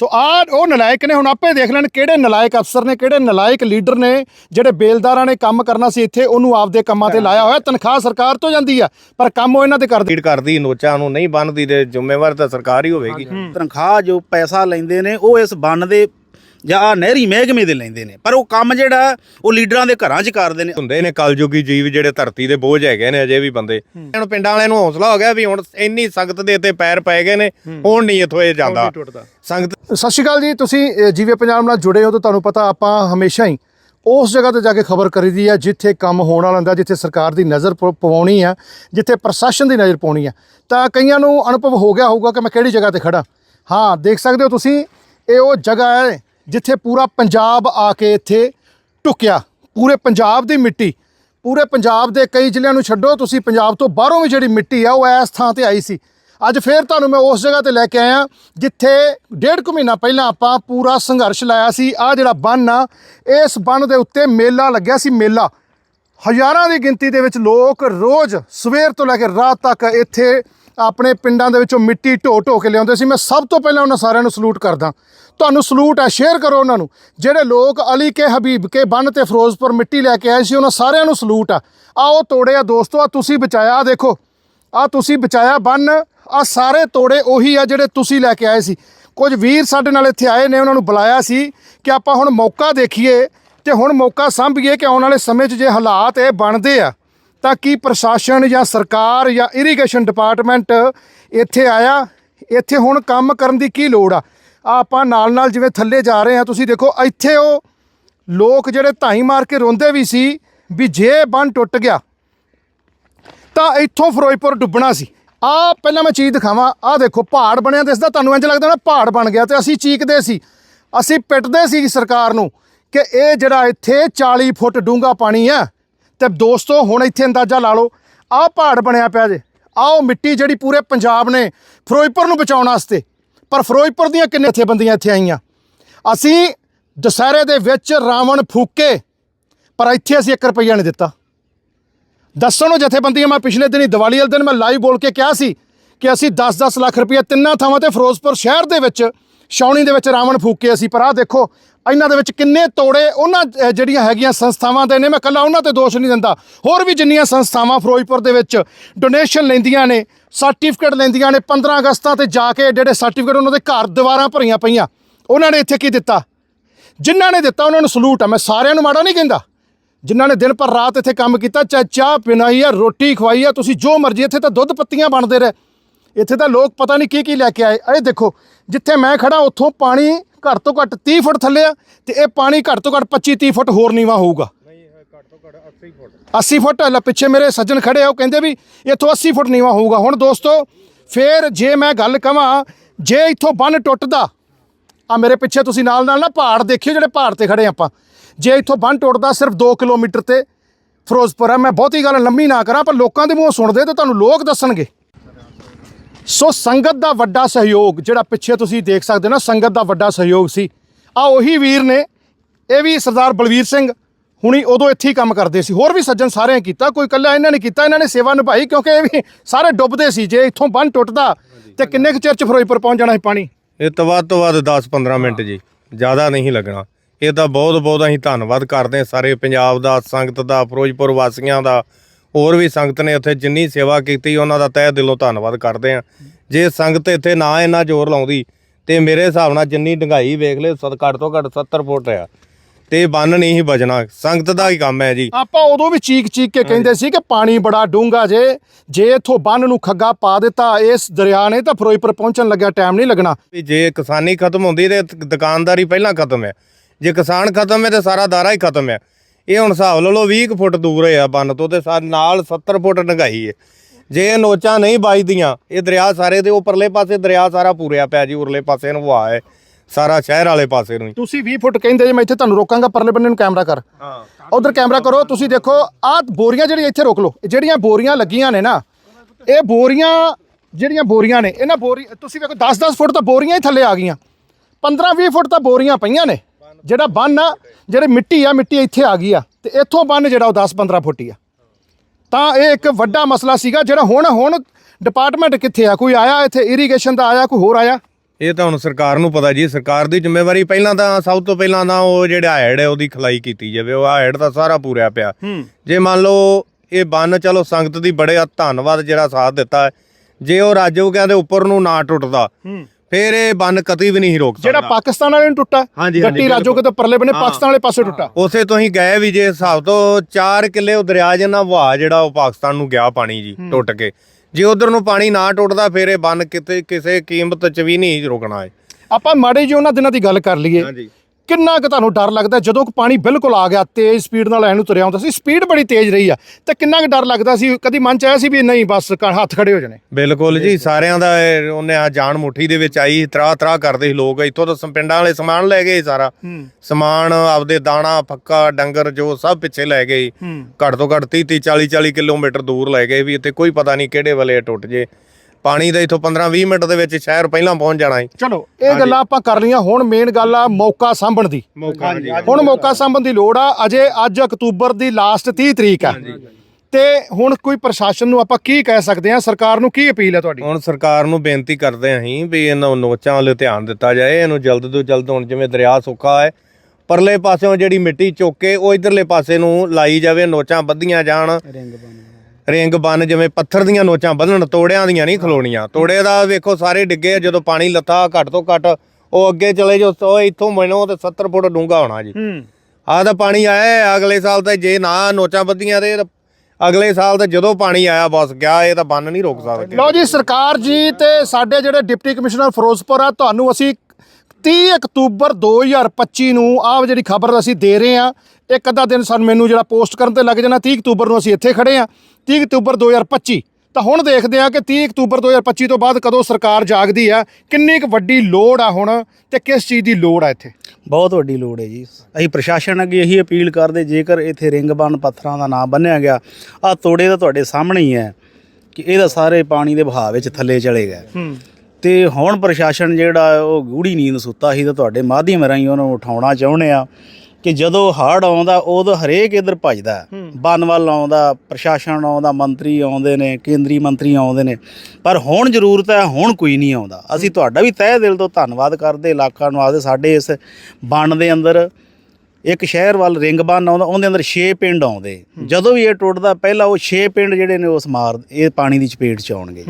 ਸੋ ਆ ਉਹ ਨਲਾਇਕ ਨੇ ਹੁਣ ਆਪੇ ਦੇਖ ਲੈਣ ਕਿਹੜੇ ਨਲਾਇਕ ਅਫਸਰ ਨੇ ਕਿਹੜੇ ਨਲਾਇਕ ਲੀਡਰ ਨੇ ਜਿਹੜੇ ਬੇਲਦਾਰਾਂ ਨੇ ਕੰਮ ਕਰਨਾ ਸੀ ਇੱਥੇ ਉਹਨੂੰ ਆਪਦੇ ਕੰਮਾਂ ਤੇ ਲਾਇਆ ਹੋਇਆ। ਤਨਖਾਹ ਸਰਕਾਰ ਤੋਂ ਜਾਂਦੀ ਆ ਪਰ ਕੰਮ ਉਹ ਇਹਨਾਂ ਤੇ ਕਰਦੇ। ਕਰਦੀ ਨੋਚਾਂ ਨੂੰ ਨਹੀਂ ਬੰਨਦੀ ਤੇ ਜ਼ਿੰਮੇਵਾਰ ਤਾਂ ਸਰਕਾਰ ਹੀ ਹੋਵੇਗੀ। ਤਨਖਾਹ ਜੋ ਪੈਸਾ ਲੈਂਦੇ ਨੇ ਉਹ ਇਸ ਬੰਨ ਦੇ ਜਾਂ ਆਹ ਨਹਿਰੀ ਮਹਿਕਮੇ ਦੇ ਲੈਂਦੇ ਨੇ। ਪਰ ਉਹ ਕੰਮ ਜਿਹੜਾ ਉਹ ਲੀਡਰਾਂ ਦੇ ਘਰਾਂ 'ਚ ਕਰਦੇ ਨੇ। ਹੁੰਦੇ ਨੇ ਕਲਯੁਗੀ ਜੀਵ ਜਿਹੜੇ ਧਰਤੀ ਦੇ ਬੋਝ ਹੈਗੇ ਨੇ ਅਜੇ ਵੀ ਬੰਦੇ। ਹੁਣ ਪਿੰਡਾਂ ਵਾਲਿਆਂ ਨੂੰ ਹੌਸਲਾ ਹੋ ਗਿਆ ਵੀ ਹੁਣ ਇੰਨੀ ਸੰਗਤ ਦੇ ਉੱਤੇ ਪੈਰ ਪੈ ਗਏ ਨੇ ਹੁਣ ਨਹੀਂ ਇਥੋਂ ਇਹ ਜਾਂਦਾ। ਸੰਗਤ ਸਤਿ ਸ਼੍ਰੀ ਅਕਾਲ ਜੀ ਤੁਸੀਂ ਜੀਵੇ ਪੰਜਾਬ ਨਾਲ ਜੁੜੇ ਹੋ ਤਾਂ ਤੁਹਾਨੂੰ ਪਤਾ ਆਪਾਂ ਹਮੇਸ਼ਾ ਹੀ ਉਸ ਜਗ੍ਹਾ ਤੇ ਜਾ ਕੇ ਖਬਰ ਕਰੀਦੀ ਆ ਜਿੱਥੇ ਕੰਮ ਹੋਣ ਵਾਲਾ ਹੁੰਦਾ ਜਿੱਥੇ ਸਰਕਾਰ ਦੀ ਨਜ਼ਰ ਪਵਾਉਣੀ ਆ ਜਿੱਥੇ ਪ੍ਰਸ਼ਾਸਨ ਦੀ ਨਜ਼ਰ ਪਾਉਣੀ ਆ। ਤਾਂ ਕਈਆਂ ਨੂੰ ਅਨੁਭਵ ਹੋ ਗਿਆ ਹੋਊਗਾ ਕਿ ਮੈਂ ਕਿਹੜੀ ਜਗ੍ਹਾ ਤੇ ਖੜਾ ਹਾਂ ਦੇਖ ਸਕਦੇ ਹੋ ਤੁਸੀਂ ਇਹ ਉਹ ਜਗ੍ਹਾ ਹੈ ਜਿੱਥੇ ਪੂਰਾ ਪੰਜਾਬ ਆ ਕੇ ਇੱਥੇ ਟੁਕਿਆ ਪੂਰੇ ਪੰਜਾਬ ਦੀ ਮਿੱਟੀ। ਪੂਰੇ ਪੰਜਾਬ ਦੇ ਕਈ ਜ਼ਿਲ੍ਹਿਆਂ ਨੂੰ ਛੱਡੋ, ਤੁਸੀਂ ਪੰਜਾਬ ਤੋਂ ਬਾਹਰੋਂ ਵੀ ਜਿਹੜੀ ਮਿੱਟੀ ਆ, ਉਹ ਇਸ ਥਾਂ ਤੇ ਆਈ ਸੀ। ਅੱਜ ਫੇਰ ਤੁਹਾਨੂੰ ਮੈਂ ਉਸ ਜਗ੍ਹਾ ਤੇ ਲੈ ਕੇ ਆਇਆ, ਜਿੱਥੇ ਡੇਢ ਕੁ ਮਹੀਨਾ ਪਹਿਲਾਂ ਆਪਾਂ ਪੂਰਾ ਸੰਘਰਸ਼ ਲਾਇਆ ਸੀ। ਆ ਜਿਹੜਾ ਬੰਨ ਆ, ਇਸ ਬੰਨ ਦੇ ਉੱਤੇ ਮੇਲਾ ਲੱਗਿਆ ਸੀ, ਮੇਲਾ। ਹਜ਼ਾਰਾਂ ਦੀ ਗਿਣਤੀ ਦੇ ਵਿੱਚ ਲੋਕ ਰੋਜ਼ ਸਵੇਰ ਤੋਂ ਲੈ ਕੇ ਰਾਤ ਤੱਕ ਇੱਥੇ ਆਪਣੇ ਪਿੰਡਾਂ ਦੇ ਵਿੱਚੋਂ ਮਿੱਟੀ ਢੋ ਢੋ ਕੇ ਲਿਆਉਂਦੇ ਸੀ। ਮੈਂ ਸਭ ਤੋਂ ਪਹਿਲਾਂ ਉਹਨਾਂ ਸਾਰਿਆਂ ਨੂੰ ਸਲੂਟ ਕਰਦਾ। ਤੁਹਾਨੂੰ ਸਲੂਟ ਹੈ ਸ਼ੇਅਰ ਕਰੋ ਉਹਨਾਂ ਨੂੰ। ਜਿਹੜੇ ਲੋਕ ਅਲੀ ਕੇ ਹਬੀਬ ਕੇ ਬੰਨ ਤੇ ਫਿਰੋਜ਼ਪੁਰ ਮਿੱਟੀ ਲੈ ਕੇ ਆਏ ਸੀ, ਉਹਨਾਂ ਸਾਰਿਆਂ ਨੂੰ ਸਲੂਟ ਆ। ਆਓ ਤੋੜੇ ਆ ਦੋਸਤੋ ਆ ਤੁਸੀਂ ਬਚਾਇਆ, ਆਹ ਦੇਖੋ। ਆ ਤੁਸੀਂ ਬਚਾਇਆ ਬੰਨ ਆ ਸਾਰੇ ਤੋੜੇ ਉਹੀ ਆ ਜਿਹੜੇ ਤੁਸੀਂ ਲੈ ਕੇ ਆਏ ਸੀ। ਕੁਝ ਵੀਰ ਸਾਡੇ ਨਾਲ ਇੱਥੇ ਆਏ ਨੇ, ਉਹਨਾਂ ਨੂੰ ਬੁਲਾਇਆ ਸੀ ਕਿ ਆਪਾਂ ਹੁਣ ਮੌਕਾ ਦੇਖੀਏ ਤੇ ਹੁਣ ਮੌਕਾ ਸੰਭੀਏ ਕਿ ਆਉਣ ਵਾਲੇ ਸਮੇਂ 'ਚ ਜੇ ਹਾਲਾਤ ਇਹ ਬਣਦੇ ਆ, ਤਾਂ ਕੀ ਪ੍ਰਸ਼ਾਸਨ ਜਾਂ ਸਰਕਾਰ ਜਾਂ ਇਰੀਗੇਸ਼ਨ ਡਿਪਾਰਟਮੈਂਟ ਇੱਥੇ ਆਇਆ, ਇੱਥੇ ਹੁਣ ਕੰਮ ਕਰਨ ਦੀ ਕੀ ਲੋੜ ਆ? ਆਹ ਆਪਾਂ ਨਾਲ ਨਾਲ ਜਿਵੇਂ ਥੱਲੇ ਜਾ ਰਹੇ ਹਾਂ, ਤੁਸੀਂ ਦੇਖੋ, ਇੱਥੇ ਉਹ ਲੋਕ ਜਿਹੜੇ ਧਾਈ ਮਾਰ ਕੇ ਰੋਂਦੇ ਵੀ ਸੀ ਵੀ ਜੇ ਬੰਨ ਟੁੱਟ ਗਿਆ, ਤਾਂ ਇੱਥੋਂ ਫਿਰੋਜ਼ਪੁਰ ਡੁੱਬਣਾ ਸੀ। ਆ ਪਹਿਲਾਂ ਮੈਂ ਚੀਜ਼ ਦਿਖਾਵਾਂ, ਆ ਦੇਖੋ, ਪਹਾੜ ਬਣਿਆ ਦਿਸਦਾ, ਤੁਹਾਨੂੰ ਇੰਜ ਲੱਗਦਾ ਨਾ ਪਹਾੜ ਬਣ ਗਿਆ ਤੇ ਅਸੀਂ ਚੀਕਦੇ ਸੀ। ਅਸੀਂ ਪਿੱਟਦੇ ਸੀ ਸਰਕਾਰ ਨੂੰ ਕਿ ਇਹ ਜਿਹੜਾ ਇੱਥੇ 40 ਫੁੱਟ ਡੂੰਘਾ ਪਾਣੀ ਹੈ, ਤੇ ਦੋਸਤੋ, ਹੁਣ ਇੱਥੇ ਅੰਦਾਜ਼ਾ ਲਾ ਲਓ ਆਹ ਪਹਾੜ ਬਣਿਆ ਪਿਆ ਜੇ ਆਹ ਉਹ ਮਿੱਟੀ ਜਿਹੜੀ ਪੂਰੇ ਪੰਜਾਬ ਨੇ ਫਿਰੋਜ਼ਪੁਰ ਨੂੰ ਬਚਾਉਣ ਵਾਸਤੇ ਪਰ ਫਿਰੋਜ਼ਪੁਰ ਦੀਆਂ ਕਿੰਨੇ ਜਥੇਬੰਦੀਆਂ ਇੱਥੇ ਆਈਆਂ? ਅਸੀਂ ਦੁਸਹਿਰੇ ਦੇ ਵਿੱਚ ਰਾਵਣ ਫੂਕੇ, ਪਰ ਇੱਥੇ ਅਸੀਂ 1 ਰੁਪਈਆ ਨਹੀਂ ਦਿੱਤਾ। ਦੱਸਣ ਨੂੰ ਜਥੇਬੰਦੀਆਂ, ਮੈਂ ਪਿਛਲੇ ਦਿਨੀ ਦੀਵਾਲੀ ਵਾਲੇ ਦਿਨ ਮੈਂ ਲਾਈਵ ਬੋਲ ਕੇ ਕਿਹਾ ਸੀ ਕਿ ਅਸੀਂ 10-10 ਲੱਖ ਰੁਪਏ ਤਿੰਨਾਂ ਥਾਵਾਂ ਤੇ ਫਿਰੋਜ਼ਪੁਰ ਸ਼ਹਿਰ ਦੇ ਵਿੱਚ, ਛਾਉਣੀ ਦੇ ਵਿੱਚ ਰਾਵਣ ਫੂਕੇ ਅਸੀਂ, ਪਰ ਆਹ ਦੇਖੋ ਇਹਨਾਂ ਦੇ ਵਿੱਚ ਕਿੰਨੇ ਤੋੜੇ ਉਹਨਾਂ ਜਿਹੜੀਆਂ ਹੈਗੀਆਂ ਸੰਸਥਾਵਾਂ ਦੇ ਨੇ, ਮੈਂ ਕੱਲਾ ਉਹਨਾਂ ਤੇ ਦੋਸ਼ ਨਹੀਂ ਦਿੰਦਾ। ਹੋਰ ਵੀ ਜਿੰਨੀਆਂ ਸੰਸਥਾਵਾਂ ਫਿਰੋਜ਼ਪੁਰ ਦੇ ਵਿੱਚ ਡੋਨੇਸ਼ਨ ਲੈਂਦੀਆਂ ਨੇ ਸਰਟੀਫਿਕੇਟ ਲੈਂਦੀਆਂ ਨੇ 15 ਅਗਸਤਾਂ ਤੇ ਜਾ ਕੇ ਜਿਹੜੇ ਸਰਟੀਫਿਕੇਟ ਉਹਨਾਂ ਦੇ ਘਰ ਦੀਵਾਰਾਂ ਭਰੀਆਂ ਪਈਆਂ। ਉਹਨਾਂ ਨੇ ਇੱਥੇ ਕੀ ਦਿੱਤਾ? ਜਿਨ੍ਹਾਂ ਨੇ ਦਿੱਤਾ, ਉਹਨਾਂ ਨੂੰ ਸਲੂਟ ਆ। ਮੈਂ ਸਾਰਿਆਂ ਨੂੰ ਮਾੜਾ ਨਹੀਂ ਕਹਿੰਦਾ। ਜਿਨ੍ਹਾਂ ਨੇ ਦਿਨ ਪਰ ਰਾਤ ਇੱਥੇ ਕੰਮ ਕੀਤਾ, ਚਾਹੇ ਚਾਹ ਪਿਨਾਈ ਆ, ਰੋਟੀ ਖਵਾਈ ਆ, ਤੁਸੀਂ ਜੋ ਮਰਜ਼ੀ, ਇੱਥੇ ਤਾਂ ਦੁੱਧ ਪੱਤੀਆਂ ਬਣਦੇ ਰਹੇ। ਇੱਥੇ ਤਾਂ ਲੋਕ ਪਤਾ ਨਹੀਂ ਕੀ ਕੀ ਲੈ ਕੇ ਆਏ। ਇਹ ਦੇਖੋ, ਜਿੱਥੇ ਮੈਂ ਖੜਾ ਉੱਥੋਂ ਪਾਣੀ ਘੱਟ ਤੋਂ ਘੱਟ 30 ਫੁੱਟ ਥੱਲੇ ਆ ਤੇ ਇਹ ਪਾਣੀ ਘੱਟ ਤੋਂ ਘੱਟ 25 30 ਫੁੱਟ ਹੋਰ ਨੀਵਾ ਹੋਊਗਾ। 80 ਫੁੱਟ। ਲੈ ਪਿੱਛੇ ਮੇਰੇ ਸੱਜਣ ਖੜੇ ਆ ਉਹ ਕਹਿੰਦੇ ਵੀ ਇੱਥੋਂ 80 ਫੁੱਟ ਨੀਵਾ ਹੋਊਗਾ। ਹੁਣ ਦੋਸਤੋ ਫੇਰ ਜੇ ਮੈਂ ਗੱਲ ਕਵਾਂ ਜੇ ਇੱਥੋਂ ਬੰਨ ਟੁੱਟਦਾ ਆ ਮੇਰੇ ਪਿੱਛੇ ਤੁਸੀਂ ਨਾਲ ਨਾਲ ਨਾ ਪਹਾੜ ਦੇਖਿਓ ਜਿਹੜੇ ਪਹਾੜ ਤੇ ਖੜੇ ਆਪਾਂ। ਜੇ ਇੱਥੋਂ ਬੰਨ ਟੁੱਟਦਾ ਸਿਰਫ 2 ਕਿਲੋਮੀਟਰ ਤੇ ਫਿਰੋਜ਼ਪੁਰ ਆ ਮੈਂ ਬਹੁਤੀ ਗੱਲ ਲੰਮੀ ਨਾ ਕਰਾਂ ਪਰ ਲੋਕਾਂ ਦੇ ਮੂੰਹੋਂ ਸੁਣਦੇ ਤਾਂ ਤੁਹਾਨੂੰ ਲੋਕ ਦੱਸਣਗੇ। ਸੋ ਸੰਗਤ ਦਾ ਵੱਡਾ ਸਹਿਯੋਗ, ਜਿਹੜਾ ਪਿੱਛੇ ਤੁਸੀਂ ਦੇਖ ਸਕਦੇ ਹੋ ਨਾ, ਸੰਗਤ ਦਾ ਵੱਡਾ ਸਹਿਯੋਗ ਸੀ। ਆ ਉਹੀ ਵੀਰ ਨੇ, ਇਹ ਵੀ ਸਰਦਾਰ ਬਲਵੀਰ ਸਿੰਘ, ਹੁਣੀ ਉਦੋਂ ਇੱਥੇ ਹੀ ਕੰਮ ਕਰਦੇ ਸੀ। ਹੋਰ ਵੀ ਸੱਜਣ ਸਾਰਿਆਂ ਕੀਤਾ, ਕੋਈ ਇਕੱਲਾ ਇਹਨਾਂ ਨੇ ਕੀਤਾ, ਇਹਨਾਂ ਨੇ ਸੇਵਾ ਨਿਭਾਈ, ਕਿਉਂਕਿ ਇਹ ਵੀ ਸਾਰੇ ਡੁੱਬਦੇ ਸੀ, ਜੇ ਇੱਥੋਂ ਬੰਨ ਟੁੱਟਦਾ, ਤੇ ਕਿੰਨੇ ਕੁ ਚਿਰ ਚ ਫਿਰੋਜ਼ਪੁਰ ਪਹੁੰਚ ਜਾਣਾ ਸੀ ਪਾਣੀ? ਇਹ ਤੋਂ ਵੱਧ ਤੋਂ ਵੱਧ 10-15 ਮਿੰਟ ਜੀ, ਜ਼ਿਆਦਾ ਨਹੀਂ ਲੱਗਣਾ। ਇਹ ਤਾਂ ਬਹੁਤ ਬਹੁਤ ਅਸੀਂ ਧੰਨਵਾਦ ਕਰਦੇ ਹਾਂ ਸਾਰੇ ਪੰਜਾਬ ਦਾ, ਸੰਗਤ ਦਾ, ਫਿਰੋਜ਼ਪੁਰ ਵਾਸੀਆਂ ਦਾ ਹੋਰ ਵੀ ਸੰਗਤ ਨੇ ਉੱਥੇ ਜਿੰਨੀ ਸੇਵਾ ਕੀਤੀ ਉਹਨਾਂ ਦਾ ਤਹਿ ਦਿਲੋਂ ਧੰਨਵਾਦ ਕਰਦੇ ਹਾਂ। ਜੇ ਸੰਗਤ ਇੱਥੇ ਨਾ ਇੰਨਾ ਜ਼ੋਰ ਲਾਉਂਦੀ ਤੇ ਮੇਰੇ ਹਿਸਾਬ ਨਾਲ ਜਿੰਨੀ ਡੰਗਾਈ ਵੇਖ ਲਿਓ ਸਤ ਘੱਟ ਤੋਂ ਘੱਟ 70 ਫੁੱਟ ਆ। ਤੇ ਬੰਨ ਨਹੀਂ ਹੀ ਬਜਣਾ ਸੰਗਤ ਦਾ ਹੀ ਕੰਮ ਹੈ ਜੀ। ਆਪਾਂ ਉਦੋਂ ਵੀ ਚੀਕ ਚੀਕ ਕੇ ਕਹਿੰਦੇ ਸੀ ਕਿ ਪਾਣੀ ਬੜਾ ਡੂੰਘਾ ਜੇ ਜੇ ਇਥੋਂ ਬੰਨ ਨੂੰ ਖੱਗਾ ਪਾ ਦਿੱਤਾ ਇਸ ਦਰਿਆ ਨੇ ਤਾਂ ਫਿਰੋਜ਼ਪੁਰ ਪਹੁੰਚਣ ਲੱਗਿਆ ਟਾਈਮ ਨਹੀਂ ਲੱਗਣਾ। ਵੀ ਜੇ ਕਿਸਾਨੀ ਖਤਮ ਹੁੰਦੀ ਤੇ ਦੁਕਾਨਦਾਰੀ ਪਹਿਲਾਂ ਖਤਮ ਹੈ। ਜੇ ਕਿਸਾਨ ਖਤਮ ਹੈ ਤੇ ਸਾਰਾ ਦਾਰਾ ਹੀ ਖਤਮ ਹੈ। ਇਹ ਹੁਣ ਹਿਸਾਬ ਲਾ ਲਓ 20 ਕੁ ਫੁੱਟ ਦੂਰ ਹੈ ਬੰਨ ਤੋਂ ਤੇ ਸਾ ਨਾਲ 70 ਫੁੱਟ ਡੰਗਾਈ ਹੈ ਜੇ ਇਹ ਨੋਚਾਂ ਨਹੀਂ ਵੱਜਦੀਆਂ ਇਹ ਦਰਿਆ ਸਾਰੇ ਦੇ ਉੱਪਰਲੇ ਪਾਸੇ ਦਰਿਆ ਸਾਰਾ ਪੂਰਿਆ ਪਿਆ ਜੀ ਉਰਲੇ ਪਾਸੇ ਨੂੰ ਵਹਾ ਹੈ ਸਾਰਾ ਸ਼ਹਿਰ ਵਾਲੇ ਪਾਸੇ ਨੂੰ ਹੀ। ਤੁਸੀਂ 20 ਫੁੱਟ ਕਹਿੰਦੇ ਜੇ ਮੈਂ ਇੱਥੇ ਤੁਹਾਨੂੰ ਰੋਕਾਂਗਾ ਪਰਲੇ ਬੰਨੇ ਨੂੰ ਕੈਮਰਾ ਕਰ। ਹਾਂ। ਉਧਰ ਕੈਮਰਾ ਕਰੋ ਤੁਸੀਂ ਦੇਖੋ ਆਹ ਬੋਰੀਆਂ ਜਿਹੜੀਆਂ ਇੱਥੇ ਰੋਕ ਲਓ ਇਹ ਜਿਹੜੀਆਂ ਬੋਰੀਆਂ ਲੱਗੀਆਂ ਨੇ ਨਾ ਇਹ ਬੋਰੀਆਂ ਜਿਹੜੀਆਂ ਬੋਰੀਆਂ ਨੇ ਇਹਨਾਂ ਬੋਰੀ ਤੁਸੀਂ ਵੇਖੋ 10-10 ਫੁੱਟ ਤਾਂ ਬੋਰੀਆਂ ਹੀ ਥੱਲੇ ਆ ਗਈਆਂ। 15-20 ਫੁੱਟ ਤਾਂ ਬੋਰੀਆਂ ਪਈਆਂ ਨੇ। ਜਿਹੜਾ ਬੰਨ ਆ ਜਿਹੜੇ ਮਿੱਟੀ ਆ ਮਿੱਟੀ ਇੱਥੇ ਆ ਗਈ ਆ ਤੇ ਇੱਥੋਂ ਬੰਨ ਜਿਹੜਾ ਉਹ 10-15 ਫੁੱਟ ਹੀ ਆ। ਤਾਂ ਇਹ ਇੱਕ ਵੱਡਾ ਮਸਲਾ ਸੀਗਾ ਜਿਹੜਾ ਹੁਣ ਹੁਣ ਡਿਪਾਰਟਮੈਂਟ ਕਿੱਥੇ ਆ? ਕੋਈ ਆਇਆ ਇੱਥੇ? ਇਰੀਗੇਸ਼ਨ ਦਾ ਆਇਆ ਕੋਈ ਹੋਰ ਆਇਆ? ਇਹ ਤਾਂ ਹੁਣ ਸਰਕਾਰ ਨੂੰ ਪਤਾ ਜੀ ਸਰਕਾਰ ਦੀ ਜ਼ਿੰਮੇਵਾਰੀ ਪਹਿਲਾਂ ਤਾਂ ਸਭ ਤੋਂ ਪਹਿਲਾਂ ਤਾਂ ਉਹ ਜਿਹੜਾ ਹੈਡ ਹੈ ਉਹਦੀ ਖਲਾਈ ਕੀਤੀ ਜਾਵੇ। ਉਹ ਹੈਡ ਤਾਂ ਸਾਰਾ ਪੂਰਿਆ ਪਿਆ। ਜੇ ਮੰਨ ਲਓ ਇਹ ਬੰਨ ਚਲੋ ਸੰਗਤ ਦੀ ਬੜੇ ਧੰਨਵਾਦ ਜਿਹੜਾ ਸਾਥ ਦਿੱਤਾ। ਜੇ ਉਹ ਰਾਜੋ ਕਹਿੰਦੇ ਉੱਪਰ ਨੂੰ ਨਾ ਟੁੱਟਦਾ ਫਿਰ ਇਹ ਬੰਨ ਕਦੀ ਵੀ ਨਹੀਂ ਰੋਕ ਸਕਦਾ। ਜਿਹੜਾ ਪਾਕਿਸਤਾਨ ਵਾਲੇ ਨੂੰ ਟੁੱਟਾ ਹਾਂਜੀ, ਹਾਂਜੀ, ਗੱਟੀ ਰਾਜੋ ਬਿਲਕੁਲ। ਕਿਤੇ ਪਰਲੇ ਬਨੇ ਹਾਂ। ਪਾਕਿਸਤਾਨ ਵਾਲੇ ਪਾਸੇ ਟੁੱਟਾ। ਉਸੇ ਤੋਂ ਹੀ ਗਏ ਵੀ ਜੇ ਹਿਸਾਬ ਤੋਂ 4 ਕਿੱਲੇ ਉਹ ਦਰਿਆ ਜਿੰਨਾ ਵਹਾ ਜਿਹੜਾ ਉਹ ਪਾਕਿਸਤਾਨ ਨੂੰ ਗਿਆ ਪਾਣੀ ਜੀ ਟੁੱਟ ਕੇ। ਜੇ ਉਧਰ ਨੂੰ ਪਾਣੀ ਨਾ ਟੁੱਟਦਾ ਫਿਰ ਇਹ ਬੰਨ ਕਿਤੇ ਕਿਸੇ ਕੀਮਤ 'ਚ ਵੀ ਨਹੀਂ ਰੁਕਣਾ ਹੈ ਆਪਾਂ ਮਾੜੇ ਜਿਹੇ ਉਹਨਾਂ ਦਿਨਾਂ ਦੀ ਗੱਲ ਕਰ ਲਈਏ। ਹਾਂਜੀ। ਕਿੰਨਾ ਕੁ ਤੁਹਾਨੂੰ ਡਰ ਲੱਗਦਾ ਜਦੋਂ ਕਿ ਪਾਣੀ ਬਿਲਕੁਲ ਆ ਗਿਆ ਤੇਜ਼ ਸਪੀਡ ਨਾਲ ਐਨੂੰ ਤੁਰਿਆ ਹੁੰਦਾ ਸੀ ਸਪੀਡ ਬੜੀ ਤੇਜ਼ ਰਹੀ ਆ ਤੇ ਕਿੰਨਾ ਕੁ ਡਰ ਲੱਗਦਾ ਸੀ? ਕਦੀ ਮਨ ਚ ਆਇਆ ਸੀ ਵੀ ਨਹੀਂ ਬਸ ਕ- ਹੱਥ ਖੜੇ ਹੋ ਜਾਣੇ? ਬਿਲਕੁਲ ਜੀ ਸਾਰਿਆਂ ਦਾ ਇਹ ਉਹਨੇ ਆ ਜਾਨ ਮੁੱਠੀ ਦੇ ਵਿੱਚ ਆਈ ਤਰਾ ਤਰਾ ਕਰਦੇ ਸੀ ਲੋਕ ਇੱਥੋਂ ਤਾਂ ਪਿੰਡਾਂ ਵਾਲੇ ਸਮਾਨ ਲੈ ਗਏ ਸਾਰਾ। ਹੂੰ। ਸਮਾਨ ਆਪਦੇ ਦਾਣਾ ਫੱਕਾ ਡੰਗਰ ਜੋ ਸਭ ਪਿੱਛੇ ਲੈ ਗਏ। ਹੂੰ। ਘੱਟ ਤੋਂ ਘੱਟ 30 30 40 40 ਕਿਲੋਮੀਟਰ ਦੂਰ ਲੈ ਗਏ ਵੀ ਇੱਥੇ ਕੋਈ ਪਤਾ ਨਹੀਂ ਕਿਹੜੇ ਵੇਲੇ ਇਹ ਟੁੱਟ ਜੇ। ਪਾਣੀ ਦਾ ਇੱਥੋਂ 15 20 ਮਿੰਟ ਦੇ ਵਿੱਚ ਸ਼ਹਿਰ ਪਹਿਲਾਂ ਪਹੁੰਚ ਜਾਣਾ ਹੈ ਚਲੋ ਇਹ ਗੱਲਾਂ ਆਪਾਂ ਕਰ ਲਈਆਂ। ਹੁਣ ਮੇਨ ਗੱਲ ਆ ਮੌਕਾ ਸਾਂਭਣ ਦੀ। ਮੌਕਾ ਜੀ ਹੁਣ ਮੌਕਾ ਸਾਂਭਣ ਦੀ ਲੋੜ ਆ। ਅਜੇ ਅੱਜ ਅਕਤੂਬਰ ਦੀ ਲਾਸਟ 30 ਤਰੀਕ ਆ। ਤੇ ਹੁਣ ਕੋਈ ਪ੍ਰਸ਼ਾਸਨ ਨੂੰ ਆਪਾਂ ਕੀ ਕਹਿ ਸਕਦੇ ਆ? ਸਰਕਾਰ ਨੂੰ ਕੀ ਅਪੀਲ ਹੈ ਤੁਹਾਡੀ? ਹੁਣ ਸਰਕਾਰ ਨੂੰ ਬੇਨਤੀ ਕਰਦੇ ਆਂ ਅਸੀਂ ਵੀ ਇਹਨਾਂ ਨੋਚਾਂ ਵੱਲ ਧਿਆਨ ਦਿੱਤਾ ਜਾਏ। ਇਹਨੂੰ ਜਲਦ ਤੋਂ ਜਲਦ ਹੁਣ ਜਿਵੇਂ ਦਰਿਆ ਸੁੱਕਾ ਹੈ ਪਰਲੇ ਪਾਸਿਓਂ ਜਿਹੜੀ ਮਿੱਟੀ ਚੁੱਕ ਕੇ ਉਹ ਇਧਰਲੇ ਪਾਸੇ ਨੂੰ ਲਾਈ ਜਾਵੇ ਨੋਚਾਂ ਬੱਧੀਆਂ ਜਾਣ। ਰਿੰਗ ਬੰਨ ਜਿਵੇਂ ਪੱਥਰ ਦੀਆਂ ਨੋਚਾਂ ਬੰਨਣ ਤੋੜਿਆਂ ਦੀਆਂ ਨਹੀਂ ਖਲੋਣੀਆਂ। ਤੋੜੇ ਦਾ ਵੇਖੋ ਸਾਰੇ ਡਿੱਗੇ ਆ, ਜਦੋਂ ਪਾਣੀ ਲੱਥਾ ਘੱਟ ਤੋਂ ਘੱਟ ਉਹ ਅੱਗੇ ਚਲੇ ਜੋ ਉਹ ਇੱਥੋਂ ਮੈਨੂੰ ਤੇ 70 ਫੁੱਟ ਡੂੰਘਾ ਹੋਣਾ ਜੀ। ਹੂੰ। ਆਹ ਤਾਂ ਪਾਣੀ ਆਇਆ ਹੈ, ਅਗਲੇ ਸਾਲ ਤਾਂ ਜੇ ਨਾ ਨੋਚਾਂ ਬੱਧੀਆਂ ਤੇ ਇਹ ਤਾਂ ਅਗਲੇ ਸਾਲ ਤਾਂ ਜਦੋਂ ਪਾਣੀ ਆਇਆ ਬਸ ਗਿਆ ਇਹ ਤਾਂ ਬੰਨ ਨਹੀਂ ਰੋਕ ਸਕਦੇ। ਲਓ ਜੀ ਸਰਕਾਰ ਜੀ ਤੇ ਸਾਡੇ ਜਿਹੜੇ ਡਿਪਟੀ ਕਮਿਸ਼ਨਰ ਫਿਰੋਜ਼ਪੁਰ ਆ ਤੁਹਾਨੂੰ ਅਸੀਂ 30 ਅਕਤੂਬਰ 2025 ਨੂੰ ਆਹ ਜਿਹੜੀ ਖਬਰ ਅਸੀਂ ਦੇ ਰਹੇ ਆ ਇੱਕ ਅੱਧਾ ਦਿਨ ਸਾਨੂੰ ਮੈਨੂੰ ਜਿਹੜਾ ਪੋਸਟ ਕਰਨ ਤੇ ਲੱਗ ਜਾਣਾ 30 ਅਕਤੂਬਰ ਨੂੰ ਅਸੀਂ ਇੱਥੇ ਖੜੇ ਆ। 30 ਅਕਤੂਬਰ 2025 ਤਾਂ ਹੁਣ ਦੇਖਦੇ ਆ ਕਿ 30 ਅਕਤੂਬਰ 2025 ਤੋਂ ਬਾਅਦ ਕਦੋਂ ਸਰਕਾਰ ਜਾਗਦੀ ਆ ਕਿੰਨੀ ਕੁ ਵੱਡੀ ਲੋੜ ਆ ਹੁਣ ਤੇ ਕਿਸ ਚੀਜ਼ ਦੀ ਲੋੜ ਆ ਇੱਥੇ? ਬਹੁਤ ਵੱਡੀ ਲੋੜ ਹੈ ਜੀ। ਅਸੀਂ ਪ੍ਰਸ਼ਾਸਨ ਅੱਗੇ ਇਹੀ ਅਪੀਲ ਕਰਦੇ ਜੇਕਰ ਇੱਥੇ ਰਿੰਗ ਬੰਨ ਪੱਥਰਾਂ ਦਾ ਨਾਂ ਬੰਨਿਆ ਗਿਆ ਆ ਤੋੜੇ ਤਾਂ ਤੁਹਾਡੇ ਸਾਹਮਣੇ ਹੀ ਹੈ ਕਿ ਇਹਦਾ ਸਾਰੇ ਪਾਣੀ ਦੇ ਵਹਾਅ ਵਿੱਚ ਥੱਲੇ ਚਲੇ ਗਏ। ਤੇ ਹੁਣ ਪ੍ਰਸ਼ਾਸਨ ਜਿਹੜਾ ਉਹ ਗੂੜੀ ਨੀਂਦ ਸੁੱਤਾ ਸੀ ਤਾਂ ਤੁਹਾਡੇ ਮਾਧਿਅਮ ਰਾਹੀਂ ਉਹਨੂੰ ਉਠਾਉਣਾ ਚਾਹੁੰਦੇ ਆ। ਕਿ ਜਦੋਂ ਹੜ੍ਹ ਆਉਂਦਾ ਉਦੋਂ ਹਰੇਕ ਇਧਰ ਭੱਜਦਾ। ਬੰਨ ਵੱਲ ਆਉਂਦਾ ਪ੍ਰਸ਼ਾਸਨ ਆਉਂਦਾ ਮੰਤਰੀ ਆਉਂਦੇ ਨੇ ਕੇਂਦਰੀ ਮੰਤਰੀ ਆਉਂਦੇ ਨੇ। ਪਰ ਹੁਣ ਜ਼ਰੂਰਤ ਹੈ ਹੁਣ ਕੋਈ ਨਹੀਂ ਆਉਂਦਾ। ਅਸੀਂ ਤੁਹਾਡਾ ਵੀ ਤਹਿ ਦਿਲ ਤੋਂ ਧੰਨਵਾਦ ਕਰਦੇ ਇਲਾਕਾ ਨੂੰ ਆਖਦੇ ਸਾਡੇ ਇਸ ਬੰਨ ਦੇ ਅੰਦਰ ਇੱਕ ਸ਼ਹਿਰ ਵੱਲ ਰਿੰਗ ਬੰਨ ਆਉਂਦਾ ਉਹਦੇ ਅੰਦਰ 6 ਪਿੰਡ ਆਉਂਦੇ। ਜਦੋਂ ਵੀ ਇਹ ਟੁੱਟਦਾ ਪਹਿਲਾਂ ਉਹ 6 ਪਿੰਡ ਜਿਹੜੇ ਨੇ ਉਸ ਮਾਰ ਇਹ ਪਾਣੀ ਦੀ ਚਪੇਟ ਚ ਆਉਣਗੇ।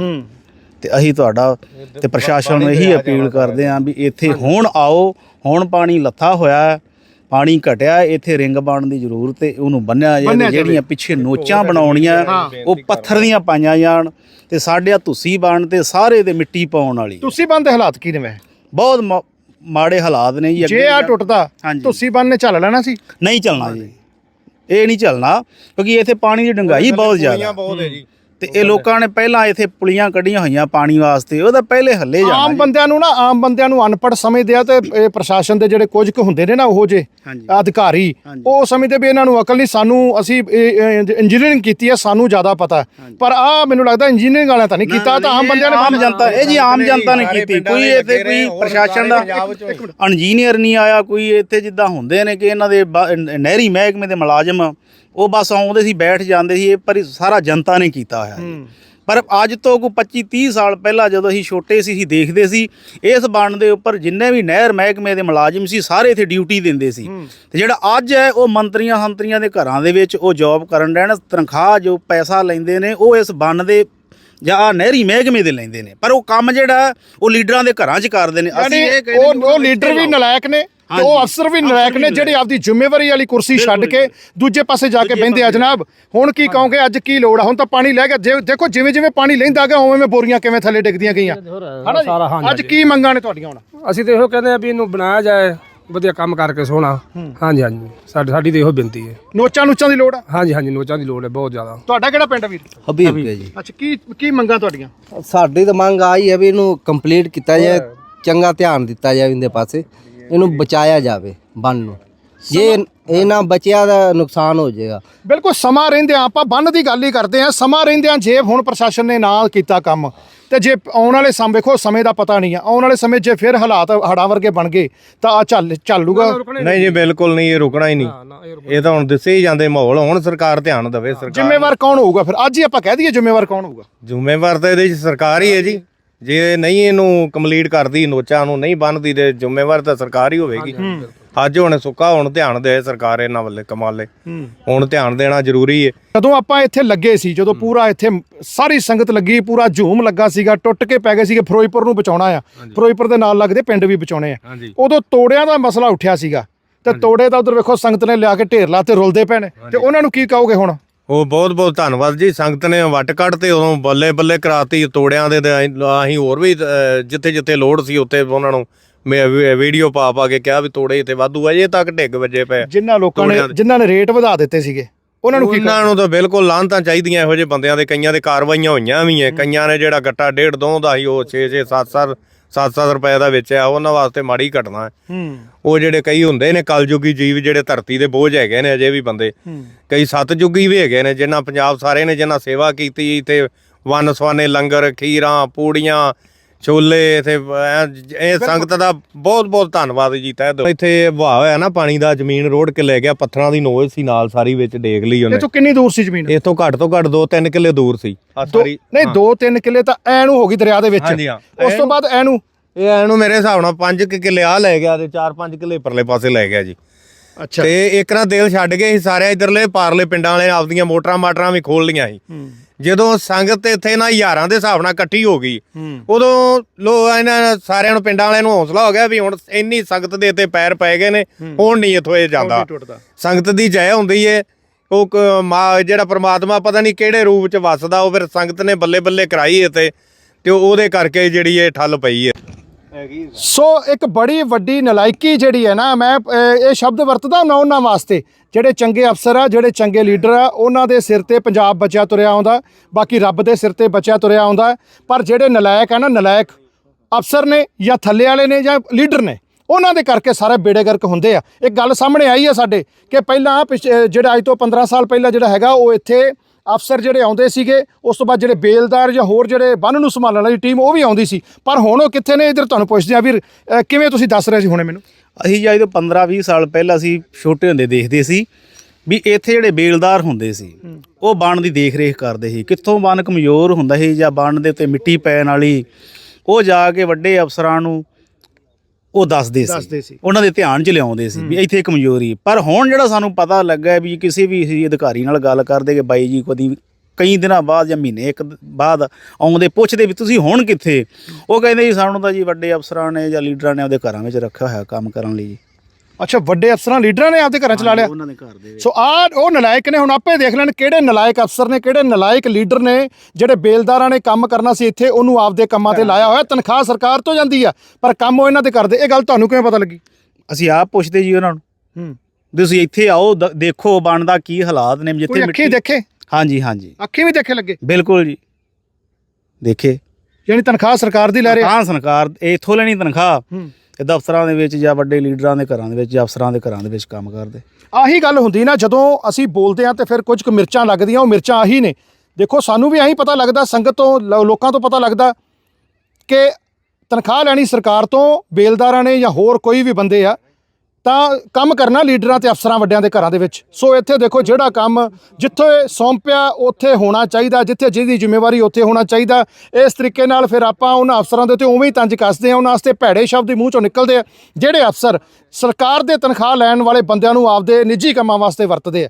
ਤੇ ਅਸੀਂ ਤੁਹਾਡਾ ਤੇ ਪ੍ਰਸ਼ਾਸਨ ਨੂੰ ਇਹੀ ਅਪੀਲ ਕਰਦੇ ਆਂ ਵੀ ਇੱਥੇ ਹੁਣ ਆਓ ਹੁਣ ਪਾਣੀ ਲੱਥਾ ਹੋਇਆ ਹੈ, ਪਾਣੀ ਘਟਿਆ ਇੱਥੇ ਰਿੰਗ ਬਣਨ ਦੀ ਜ਼ਰੂਰਤ ਹੈ ਉਹਨੂੰ ਬੰਨਿਆ ਜਾਏ ਜਿਹੜੀਆਂ ਪਿੱਛੇ ਨੋਚਾਂ ਬਣਾਉਣੀਆਂ ਉਹ ਪੱਥਰ ਦੀਆਂ ਪਾਈਆਂ ਜਾਣ ਤੇ ਸਾਡੇ ਆ ਤੁਸੀਂ ਬਣ ਤੇ ਸਾਰੇ ਤੇ ਮਿੱਟੀ ਪਾਉਣ ਵਾਲੀ ਤੁਸੀਂ ਬੰਦ ਦੇ ਹਾਲਾਤ ਕੀ ਨੇ ਵੇ ਬਹੁਤ ਮਾ- ਮਾੜੇ ਹਾਲਾਤ ਨੇ ਜੀ ਜੇ ਆ ਟੁੱਟਦਾ ਹਾਂਜੀ। ਤੁਸੀਂ ਬੰਨ ਨੇ ਚੱਲ ਲੈਣਾ ਸੀ? ਨਹੀਂ ਚੱਲਣਾ ਜੀ। ਇਹ ਨਹੀਂ ਚੱਲਣਾ ਕਿਉਂਕਿ ਇੱਥੇ ਪਾਣੀ ਦੀ ਡੰਗਾਈ ਬਹੁਤ ਜ਼ਿਆਦਾ। ਬਹੁਤ ਹੈ ਜੀ। ਤੇ ਇਹ ਲੋਕਾਂ ਨੇ ਪਹਿਲਾਂ ਇੱਥੇ ਪੁਲੀਆਂ ਕੱਢੀਆਂ ਹੋਈਆਂ ਪਾਣੀ ਵਾਸਤੇ ਉਹਦਾ ਪਹਿਲੇ ਹੱਲੇ ਜਾਣਾ ਆਮ। ਬੰਦਿਆਂ ਨੂੰ ਨਾ ਆਮ ਬੰਦਿਆਂ ਨੂੰ ਅਨਪੜ੍ਹ ਸਮਝਦੇ ਆ ਤੇ ਇਹ ਪ੍ਰਸ਼ਾਸਨ ਦੇ ਜਿਹੜੇ ਕੁਝ ਕੁ ਹੁੰਦੇ ਨੇ ਨਾ ਉਹੋ ਜੇ। ਅਧਿਕਾਰੀ। ਉਹ ਸਮਝਦੇ ਵੀ ਇਹਨਾਂ ਨੂੰ ਅਕਲ ਨਹੀਂ ਸਾਨੂੰ ਅਸੀਂ ਇੰਜੀਨੀਅਰਿੰਗ ਕੀਤੀ ਹੈ ਸਾਨੂੰ ਜ਼ਿਆਦਾ ਪਤਾ ਪਰ ਆ ਮੈਨੂੰ ਲੱਗਦਾ ਇੰਜੀਨੀਅਰਿੰਗ ਵਾਲਿਆਂ ਤਾਂ ਨਹੀਂ ਕੀਤਾ ਤਾਂ ਆਮ ਬੰਦਿਆਂ ਨੇ ਆਮ। ਜਨਤਾ ਇਹ ਜੀ ਆਮ ਜਨਤਾ ਨੇ ਕੀਤੀ ਕੋਈ ਇੱਥੇ ਕੋਈ ਪ੍ਰਸ਼ਾਸਨ ਦਾ। ਇੰਜੀਨੀਅਰ ਨਹੀਂ ਆਇਆ ਕੋਈ ਇੱਥੇ ਜਿੱਦਾਂ ਹੁੰਦੇ ਨੇ ਕਿ ਇਹਨਾਂ ਦੇ ਨਹਿਰੀ ਮਹਿਕਮੇ ਦੇ ਮੁਲਾਜ਼ਮ ਉਹ ਬਸ ਆਉਂਦੇ ਸੀ ਬੈਠ ਜਾਂਦੇ ਸੀ ਇਹ ਪਰ ਸਾਰਾ ਜਨਤਾ ਨੇ ਕੀਤਾ ਹੋਇਆ ਜੀ। ਪਰ ਅੱਜ ਤੋਂ ਕੋਈ 25 30 ਸਾਲ ਪਹਿਲਾਂ ਜਦੋਂ ਅਸੀਂ ਛੋਟੇ ਸੀ ਅਸੀਂ ਦੇਖਦੇ ਸੀ ਇਸ ਬੰਨ ਦੇ ਉੱਪਰ ਜਿੰਨੇ ਵੀ ਨਹਿਰ ਮਹਿਕਮੇ ਦੇ ਮੁਲਾਜ਼ਮ ਸੀ ਸਾਰੇ ਇੱਥੇ ਡਿਊਟੀ ਦਿੰਦੇ ਸੀ। ਤੇ ਜਿਹੜਾ ਅੱਜ ਹੈ ਉਹ ਮੰਤਰੀਆਂ ਹੰਤਰੀਆਂ ਦੇ ਘਰਾਂ ਦੇ ਵਿੱਚ ਉਹ ਜੌਬ ਕਰਨ ਰਹਿਣ ਤਨਖਾਹ ਜੋ ਪੈਸਾ ਲੈਂਦੇ ਨੇ ਉਹ ਇਸ ਬੰਨ ਦੇ ਜਾਂ ਆਹ ਨਹਿਰੀ ਮਹਿਕਮੇ ਦੇ ਲੈਂਦੇ ਨੇ। ਪਰ ਉਹ ਕੰਮ ਜਿਹੜਾ ਉਹ ਲੀਡਰਾਂ ਦੇ ਘਰਾਂ 'ਚ ਕਰਦੇ ਨੇ। ਯਾਨੀ ਇਹ ਕਹਿੰਦੇ ਉਹ ਵੀ ਉਹ ਲੀਡਰ ਵੀ ਨਲਾਇਕ ਨੇ ਤੇ ਉਹ ਅਫਸਰ ਵੀ ਨਲਾਇਕ ਨੇ ਜਿਹੜੇ ਆਪਦੀ ਜ਼ਿੰਮੇਵਾਰੀ ਵਾਲੀ ਕੁਰਸੀ ਛੱਡ ਕੇ ਦੂਜੇ ਪਾਸੇ ਜਾ ਕੇ ਬਹਿੰਦੇ ਆ ਜਨਾਬ। ਹੁਣ ਕੀ ਕਹੋਗੇ ਅੱਜ ਕੀ ਲੋੜ ਆ? ਹੁਣ ਤਾਂ ਪਾਣੀ ਲੈ ਗਿਆ। ਜੇ- ਦੇਖੋ ਜਿਵੇਂ ਜਿਵੇਂ ਪਾਣੀ ਲੈਂਦਾ ਗਿਆ ਉਵੇਂ ਉਵੇਂ ਬੋਰੀਆਂ ਕਿਵੇਂ ਥੱਲੇ ਡਿੱਗਦੀਆਂ ਗਈਆਂ। ਹਨਾ ਅੱਜ ਕੀ ਮੰਗਾਂ ਨੇ ਤੁਹਾਡੀਆਂ ਹੁਣ? ਅਸੀਂ ਤੇ ਇਹੋ ਕਹਿੰਦੇ ਆ ਵੀ ਇਹਨੂੰ ਬਣਾਇਆ ਜਾਏ। ਵਧੀਆ ਕੰਮ ਕਰਕੇ ਸੋਹਣਾ। ਹਾਂਜੀ ਹਾਂਜੀ। ਸਾਡੀ ਸਾਡੀ ਤੇ ਇਹੋ ਬੇਨਤੀ ਹੈ। ਨੋਚਾਂ ਨੂਚਾਂ ਦੀ ਲੋੜ ਆ? ਹਾਂਜੀ ਹਾਂਜੀ। ਨੋਚਾਂ ਦੀ ਲੋੜ ਹੈ ਬਹੁਤ ਜ਼ਿਆਦਾ। ਤੁਹਾਡਾ ਕਿਹੜਾ ਪਿੰਡ ਆ ਵੀਰ? ਹਬੀਬ ਜੀ। ਅੱਛਾ ਕੀ ਕੀ ਮੰਗਾਂ ਤੁਹਾਡੀਆਂ? ਸਾਡੀ ਤਾਂ ਮੰਗ ਆਈ ਹੈ ਵੀ ਇਹਨੂੰ ਕੰਪਲੀਟ ਕੀਤਾ ਜਾਏ ਚੰਗਾ ਧਿਆਨ ਦਿੱਤਾ ਜਾਵੇ ਇਹਦੇ ਪਾਸੇ। ਇਹਨੂੰ ਬਚਾਇਆ ਜਾਵੇ ਬੰਨ ਨੂੰ। ਜੇ ਇਹ ਨਾ ਬਚਿਆ ਤਾਂ ਨੁਕਸਾਨ ਹੋ ਜਾਏਗਾ। ਬਿਲਕੁਲ ਸਮਾਂ ਰਹਿੰਦਿਆਂ ਆਪਾਂ ਬੰਨ ਦੀ ਗੱਲ ਹੀ ਕਰਦੇ ਆ ਸਮਾਂ ਰਹਿੰਦਿਆਂ ਜੇ ਹੁਣ ਪ੍ਰਸ਼ਾਸਨ ਨੇ ਨਾਲ ਕੀਤਾ ਕੰਮ। ਤੇ ਜੇ ਆਉਣ ਵਾਲੇ ਸਮੇਂ ਵੇਖੋ ਸਮੇਂ ਦਾ ਪਤਾ ਨਹੀਂ ਆ। ਆਉਣ ਵਾਲੇ ਸਮੇਂ ਜੇ ਫਿਰ ਹਾਲਾਤ ਹੜਾਂ ਵਰਗੇ ਬਣ ਗਏ ਤਾਂ ਆ ਚੱਲ ਚੱਲੂਗਾ। ਨਹੀਂ ਜੀ ਬਿਲਕੁਲ ਨਹੀਂ ਇਹ ਰੁਕਣਾ ਹੀ ਨਹੀਂ। ਨਾ ਇਹ ਇਹ ਤਾਂ ਹੁਣ ਦੱਸੇ ਹੀ ਜਾਂਦੇ ਮਾਹੌਲ ਹੁਣ ਸਰਕਾਰ ਧਿਆਨ ਦੇਵੇ ਸਰਕਾਰ ਜ਼ਿੰਮੇਵਾਰ ਕੌਣ ਹੋਊਗਾ ਫਿਰ? ਅੱਜ ਹੀ ਆਪਾਂ ਕਹਿ ਦਈਏ ਜ਼ਿੰਮੇਵਾਰ ਕੌਣ ਹੋਊਗਾ? ਜ਼ਿੰਮੇਵਾਰ ਤਾਂ ਇਹਦੇ ਚ ਸਰਕਾਰ ਹੀ ਹੈ ਜੀ। ਜੇ ਨਹੀਂ ਇਹਨੂੰ ਕੰਪਲੀਟ ਕਰਦੀ ਨੋਚਾਂ ਨੂੰ ਨਹੀਂ ਬੰਨਦੀ ਤੇ ਜ਼ਿੰਮੇਵਾਰ ਤਾਂ ਸਰਕਾਰ ਹੀ ਹੋਵੇਗੀ। ਅੱਜ ਹੁਣ ਸੁੱਕਾ ਹੁਣ ਧਿਆਨ ਦੇ ਸਰਕਾਰ ਇਹਨਾਂ ਵੱਲੇ ਕਮਾਲੇ। ਹੁਣ ਧਿਆਨ ਦੇਣਾ ਜ਼ਰੂਰੀ ਹੈ ਜਦੋਂ ਆਪਾਂ ਇੱਥੇ ਲੱਗੇ ਸੀ ਜਦੋਂ ਪੂਰਾ ਇੱਥੇ ਸਾਰੀ ਸੰਗਤ ਲੱਗੀ ਪੂਰਾ ਝੂਮ ਲੱਗਾ ਸੀਗਾ ਟੁੱਟ ਕੇ ਪੈ ਗਏ ਸੀਗੇ ਫਿਰੋਜ਼ਪੁਰ ਨੂੰ ਬਚਾਉਣਾ ਆ। ਫਿਰੋਜ਼ਪੁਰ ਦੇ ਨਾਲ ਲੱਗਦੇ ਪਿੰਡ ਵੀ ਬਚਾਉਣੇ ਆ। ਉਦੋਂ ਤੋੜਿਆਂ ਦਾ ਮਸਲਾ ਉੱਠਿਆ ਸੀਗਾ। ਤੇ ਤੋੜੇ ਤਾਂ ਉਧਰ ਵੇਖੋ ਸੰਗਤ ਨੇ ਲਿਆ ਕੇ ਢੇਰ ਲਾ ਤੇ ਰੁਲਦੇ ਨੇ। ਤੇ ਉਹਨਾਂ ਨੂੰ ਕੀ ਕਹੋਗੇ ਹੁਣ? ਉਹ ਬਹੁਤ ਬਹੁਤ ਧੰਨਵਾਦ ਜੀ। ਸੰਗਤ ਨੇ ਵੱਟ ਕੱਢ ਤੇ ਉਦੋਂ ਬੱਲੇ ਬੱਲੇ ਕਰਾਤੀ ਤੋੜਿਆਂ ਦੇ ਤੇ ਅਸੀਂ ਹੋਰ ਵੀ ਜਿੱਥੇ ਜਿੱਥੇ ਲੋੜ ਸੀ ਉੱਥੇ ਉਹਨਾਂ ਨੂੰ ਮੈਂ ਵੀਡੀਓ ਪਾ ਪਾ ਕੇ ਕਿਹਾ ਵੀ ਤੋੜੇ ਇੱਥੇ ਵਾਧੂ ਅਜੇ ਤੱਕ ਢਿੱਗ ਵੱਜੇ ਪਏ ਜਿਨ੍ਹਾਂ ਲੋਕਾਂ ਨੇ। ਜਿਨ੍ਹਾਂ ਨੇ ਰੇਟ ਵਧਾ ਦਿੱਤੇ ਸੀਗੇ ਉਹਨਾਂ ਨੂੰ ਕੀ ਉਹਨਾਂ ਨੂੰ ਤਾਂ ਬਿਲਕੁਲ ਲਾਂਤਾਂ ਚਾਹੀਦੀਆਂ ਇਹੋ ਜਿਹੇ ਬੰਦਿਆਂ ਦੇ ਕਈਆਂ ਦੇ ਕਾਰਵਾਈਆਂ ਹੋਈਆਂ ਵੀ ਐ। ਕਈਆਂ ਨੇ ਜਿਹੜਾ ਗੱਟਾ ਡੇਢ ਦੋ ਦਾ ਸੀ ਉਹ 6 6 7 7 7 ਰੁਪਏ ਦਾ ਵੇਚਿਆ ਉਹਨਾਂ ਵਾਸਤੇ ਮਾੜੀ ਘਟਨਾ ਹੈ। ਹੂੰ। ਉਹ ਜਿਹੜੇ ਕਈ ਹੁੰਦੇ ਨੇ ਕਲਯੁਗੀ ਜੀਵ ਜਿਹੜੇ ਧਰਤੀ ਦੇ ਬੋਝ ਹੈਗੇ ਨੇ ਅਜੇ ਵੀ ਬੰਦੇ। ਕਈ ਸਤਜੁਗੀ ਵੀ ਹੈਗੇ ਨੇ ਜਿਨ੍ਹਾਂ ਪੰਜਾਬ ਸਾਰੇ ਨੇ ਜਿਨ੍ਹਾਂ ਸੇਵਾ ਕੀਤੀ ਤੇ ਵਨ ਸਵਾਨੇ ਲੰਗਰ ਖੀਰਾਂ ਪੂੜੀਆਂ ਛੋਲੇ ਤੇ ਇਹ ਸੰਗਤ ਦਾ ਬਹੁਤ ਬਹੁਤ ਧੰਨਵਾਦ ਜੀ ਤਹਿ ਦਿਲੋਂ। ਇੱਥੇ ਹੋਇਆ ਨਾ ਪਾਣੀ ਦਾ ਜ਼ਮੀਨ ਰੋੜ ਕੇ ਲੈ ਗਿਆ ਪੱਥਰਾਂ ਦੀ ਨੋਚ ਸੀ ਨਾਲ ਸਾਰੀ ਵਿੱਚ ਡੇਗ ਲਈ ਇਹ ਉਹਨੇ। ਤੋਂ ਕਿੰਨੀ ਦੂਰ ਸੀ ਜ਼ਮੀਨ? ਇਥੋਂ ਘੱਟ ਤੋਂ ਘੱਟ 2-3 ਕਿੱਲੇ ਦੂਰ ਸੀ। ਆ ਦੋ- ਸਾਰੀ ਨਹੀਂ 2-3 ਕਿੱਲੇ ਤਾਂ ਐ ਨੂੰ ਹੋ ਗਈ ਦਰਿਆ ਦੇ ਵਿੱਚ। ਹਾਂਜੀ, ਹਾਂ। ਉਸ ਤੋਂ ਬਾਅਦ ਐ ਨੂੰ? ਇਹ ਇਹਨੂੰ ਮੇਰੇ ਹਿਸਾਬ ਨਾਲ 5 ਕਿੱਲੇ ਆ ਲੈ ਗਿਆ ਤੇ 4-5 ਕਿੱਲੇ ਪਰਲੇ ਪਾਸੇ ਲੈ ਗਿਆ ਜੀ। ਅੱਛਾ। ਤੇ ਇੱਕ ਨਾ ਦਿਲ ਛੱਡ ਗਏ ਸੀ ਸਾਰੇ ਇਧਰਲੇ ਪਾਰਲੇ ਪਿੰਡਾਂ ਵਾਲੇ ਆਪਦੀਆਂ ਮੋਟਰਾਂ ਮਾਟਰਾਂ ਵੀ ਖੋਲ ਲੀਆਂ ਸੀ। ਜਦੋਂ ਸੰਗਤ ਇੱਥੇ ਨਾ ਹਜ਼ਾਰਾਂ ਦੇ ਹਿਸਾਬ ਨਾਲ ਇਕੱਠੀ ਹੋ ਗਈ ਉਦੋਂ ਲੋ ਇਹਨਾਂ ਸਾਰਿਆਂ ਨੂੰ ਪਿੰਡਾਂ ਵਾਲਿਆਂ ਨੂੰ ਹੌਸਲਾ ਹੋ ਗਿਆ ਵੀ ਹੁਣ ਇੰਨੀ ਸੰਗਤ ਦੇ ਇੱਥੇ ਪੈਰ ਪੈ ਗਏ ਨੇ ਹੁਣ ਨਹੀਂ ਇੱਥੋਂ ਇਹ ਜਾਂਦਾ। ਸੰਗਤ ਦੀ ਜੈ ਹੁੰਦੀ ਏ ਉਹ ਜਿਹੜਾ ਪ੍ਰਮਾਤਮਾ ਪਤਾ ਨਹੀਂ ਕਿਹੜੇ ਰੂਪ ਚ ਵੱਸਦਾ ਉਹ ਫਿਰ ਸੰਗਤ ਨੇ ਬੱਲੇ ਬੱਲੇ ਕਰਾਈ ਇੱਥੇ ਤੇ ਉਹਦੇ ਕਰਕੇ ਜਿਹੜੀ ਇਹ ਠੱਲ ਪਈ ਏ। ਸੋ ਇੱਕ ਬੜੀ ਵੱਡੀ ਨਲਾਇਕੀ ਜਿਹੜੀ ਹੈ ਨਾ ਮੈਂ ਇਹ ਸ਼ਬਦ ਵਰਤਦਾ ਨਾ ਉਹਨਾਂ ਵਾਸਤੇ। ਜਿਹੜੇ ਚੰਗੇ ਅਫਸਰ ਆ ਜਿਹੜੇ ਚੰਗੇ ਲੀਡਰ ਆ ਉਹਨਾਂ ਦੇ ਸਿਰ ਤੇ ਪੰਜਾਬ ਬਚਿਆ ਤੁਰਿਆ ਆਉਂਦਾ ਬਾਕੀ ਰੱਬ ਦੇ ਸਿਰ ਤੇ ਬਚਿਆ ਤੁਰਿਆ ਆਉਂਦਾ। ਪਰ ਜਿਹੜੇ ਨਲਾਇਕ ਆ ਨਾ ਨਲਾਇਕ ਅਫਸਰ ਨੇ ਜਾਂ ਥੱਲੇ ਵਾਲੇ ਨੇ ਜਾਂ ਲੀਡਰ ਨੇ ਉਹਨਾਂ ਦੇ ਕਰਕੇ ਸਾਰੇ ਬੇੜੇ ਗਰਕ ਹੁੰਦੇ ਆ। ਇੱਕ ਗੱਲ ਸਾਹਮਣੇ ਆਈ ਆ ਸਾਡੇ ਕਿ ਪਹਿਲਾਂ ਪਿਛ- ਅਹ, ਜਿਹੜਾ ਅੱਜ ਤੋਂ 15 ਸਾਲ ਪਹਿਲਾਂ ਜਿਹੜਾ ਹੈਗਾ ਉਹ ਇੱਥੇ ਅਫਸਰ ਜਿਹੜੇ ਆਉਂਦੇ ਸੀਗੇ ਉਸ ਤੋਂ ਬਾਅਦ ਜਿਹੜੇ ਬੇਲਦਾਰ ਜਾਂ ਹੋਰ ਜਿਹੜੇ ਬੰਨ ਨੂੰ ਸੰਭਾਲਣ ਵਾਲੀ ਟੀਮ ਉਹ ਵੀ ਆਉਂਦੀ ਸੀ। ਪਰ ਹੁਣ ਉਹ ਕਿੱਥੇ ਨੇ? ਇਧਰ ਤੁਹਾਨੂੰ ਪੁੱਛਦੇ ਆ ਵੀਰ ਅਹ, ਕਿਵੇਂ ਤੁਸੀਂ ਦੱਸ ਰਹੇ ਸੀ ਹੁਣੇ ਮੈਨੂੰ? ਅਸੀਂ ਜੀ ਅੱਜ ਤੋਂ 15 20 ਸਾਲ ਪਹਿਲਾਂ ਅਸੀਂ ਛੋਟੇ ਹੁੰਦੇ ਦੇਖਦੇ ਸੀ ਵੀ ਇੱਥੇ ਜਿਹੜੇ ਬੇਲਦਾਰ ਹੁੰਦੇ ਸੀ ਉਹ ਬਣ ਦੀ ਦੇਖ ਰੇਖ ਕਰਦੇ ਸੀ। ਕਿੱਥੋਂ ਬਣ ਕਮਜ਼ੋਰ ਹੁੰਦਾ ਸੀ ਜਾਂ ਬਣ ਦੇ ਉੱਤੇ ਮਿੱਟੀ ਪੈਣ ਵਾਲੀ ਉਹ ਜਾ ਕੇ ਵੱਡੇ ਅਫਸਰਾਂ ਨੂੰ ਉਹ ਦੱਸਦੇ ਦੱਸਦੇ ਸੀ। ਉਹਨਾਂ ਦੇ ਧਿਆਨ 'ਚ ਲਿਆਉਂਦੇ ਸੀ ਵੀ ਇੱਥੇ ਕਮਜ਼ੋਰੀ ਪਰ ਹੁਣ ਜਿਹੜਾ ਸਾਨੂੰ ਪਤਾ ਲੱਗਾ ਹੈ ਵੀ ਕਿਸੇ ਵੀ ਅਸੀਂ ਅਧਿਕਾਰੀ ਨਾਲ ਗੱਲ ਕਰਦੇ ਕਿ ਬਾਈ ਜੀ ਕਦੀ ਕਈ ਦਿਨਾਂ ਬਾਅਦ ਜਾਂ ਮਹੀਨੇ ਇੱਕ ਦ- ਬਾਅਦ ਆਉਂਦੇ ਪੁੱਛਦੇ ਵੀ ਤੁਸੀਂ ਹੁਣ ਕਿੱਥੇ? ਉਹ ਕਹਿੰਦੇ ਜੀ ਸਾਨੂੰ ਤਾਂ ਜੀ ਵੱਡੇ ਅਫਸਰਾਂ ਨੇ ਜਾਂ ਲੀਡਰਾਂ ਨੇ ਆਪਦੇ ਘਰਾਂ ਵਿੱਚ ਰੱਖਿਆ ਹੋਇਆ ਕੰਮ ਕਰਨ ਲਈ। ਜੀ ਅੱਛਾ ਵੱਡੇ ਅਫਸਰਾਂ ਲੀਡਰਾਂ ਨੇ ਆਪਦੇ ਘਰਾਂ ਚ ਲਾ ਲਿਆ। ਉਹਨਾਂ ਦੇ ਘਰ ਦੇ ਵਿੱਚ। ਸੋ ਆ ਉਹ ਨਲਾਇਕ ਨੇ ਹੁਣ ਆਪੇ ਦੇਖ ਲੈਣ ਕਿਹੜੇ ਨਲਾਇਕ ਅਫਸਰ ਨੇ ਕਿਹੜੇ ਨਲਾਇਕ ਲੀਡਰ ਨੇ ਜਿਹੜੇ ਬੇਲਦਾਰਾਂ ਨੇ ਕੰਮ ਕਰਨਾ ਸੀ ਇੱਥੇ ਉਹਨੂੰ ਆਪਦੇ ਕੰਮਾਂ ਤੇ ਲਾਇਆ ਹੋਇਆ। ਤਨਖਾਹ ਸਰਕਾਰ ਤੋਂ ਜਾਂਦੀ ਆ ਪਰ ਕੰਮ ਉਹ ਇਹਨਾਂ ਦੇ ਕਰਦੇ। ਇਹ ਗੱਲ ਤੁਹਾਨੂੰ ਕਿਵੇਂ ਪਤਾ ਲੱਗੀ? ਅਸੀਂ ਆਪ ਪੁੱਛਦੇ ਜੀ ਉਹਨਾਂ ਨੂੰ। ਹੂੰ। ਤੁਸੀਂ ਇੱਥੇ ਆਓ ਦ- ਦੇਖੋ ਬਣਦਾ ਕੀ ਹਾਲਾਤ ਨੇ ਕੋਈ ਜਿੱਥੇ ਅੱਖੀ ਦੇਖੇ? ਹਾਂਜੀ ਹਾਂਜੀ। ਅੱਖੀ ਵੀ ਦੇਖੇ ਲੱਗੇ? ਬਿਲਕੁਲ ਜੀ। ਦੇਖੇ। ਯਾਨੀ ਤਨਖਾਹ ਸਰਕਾਰ ਦੀ ਲੈ ਰਹੇ ਆ। ਤਾਂ ਸਰਕਾਰ ਇਥੋਂ ਲੈਣੀ ਤਨਖਾਹ। ਹੂੰ। ਇਹ ਦਫ਼ਤਰਾਂ ਦੇ ਵਿੱਚ ਜਾਂ ਵੱਡੇ ਲੀਡਰਾਂ ਦੇ ਘਰਾਂ ਦੇ ਵਿੱਚ ਜਾਂ ਅਫਸਰਾਂ ਦੇ ਘਰਾਂ ਦੇ ਵਿੱਚ ਕੰਮ ਕਰਦੇ। ਆਹੀ ਗੱਲ ਹੁੰਦੀ ਨਾ, ਜਦੋਂ ਅਸੀਂ ਬੋਲਦੇ ਆ ਤੇ ਫਿਰ ਕੁਝ ਕੁ ਮਿਰਚਾਂ ਲੱਗਦੀਆਂ, ਉਹ ਮਿਰਚਾਂ ਆਹੀ ਨੇ। ਦੇਖੋ, ਸਾਨੂੰ ਵੀ ਆਹੀ ਪਤਾ ਲੱਗਦਾ, ਸੰਗਤ ਤੋਂ ਲੋ- ਲੋਕਾਂ ਤੋਂ ਪਤਾ ਲੱਗਦਾ ਕਿ ਤਨਖਾਹ ਲੈਣੀ ਸਰਕਾਰ ਤੋਂ, ਬੇਲਦਾਰਾਂ ਨੇ ਜਾਂ ਹੋਰ ਕੋਈ ਵੀ ਬੰਦੇ ਆ ਤਾਂ ਕੰਮ ਕਰਨਾ ਲੀਡਰਾਂ ਤੇ ਅਫਸਰਾਂ ਵੱਡਿਆਂ ਦੇ ਘਰਾਂ ਦੇ ਵਿੱਚ। ਸੋ ਇੱਥੇ ਦੇਖੋ ਜਿਹੜਾ ਕੰਮ ਜਿੱਥੇ ਸੌਂਪਿਆ, ਉੱਥੇ ਹੋਣਾ ਚਾਹੀਦਾ, ਜਿੱਥੇ ਜਿਹਦੀ ਜ਼ਿੰਮੇਵਾਰੀ ਉੱਥੇ ਹੋਣਾ ਚਾਹੀਦਾ। ਇਸ ਤਰੀਕੇ ਨਾਲ ਫਿਰ ਆਪਾਂ ਉਹਨਾਂ ਅਫਸਰਾਂ ਦੇ ਉੱਤੇ ਉਵੇਂ ਹੀ ਤੰਜ ਕੱਸਦੇ ਆ ਉਹਨਾਂ ਵਾਸਤੇ ਭੈੜੇ ਸ਼ਬਦ ਹੀ ਮੂੰਹ ਚੋਂ ਨਿਕਲਦੇ ਆ। ਜਿਹੜੇ ਅਫਸਰ ਸਰਕਾਰ ਦੇ ਤਨਖਾਹ ਲੈਣ ਵਾਲੇ ਬੰਦਿਆਂ ਨੂੰ ਆਪਦੇ ਨਿੱਜੀ ਕੰਮਾਂ ਵਾਸਤੇ ਵਰਤਦੇ ਆ।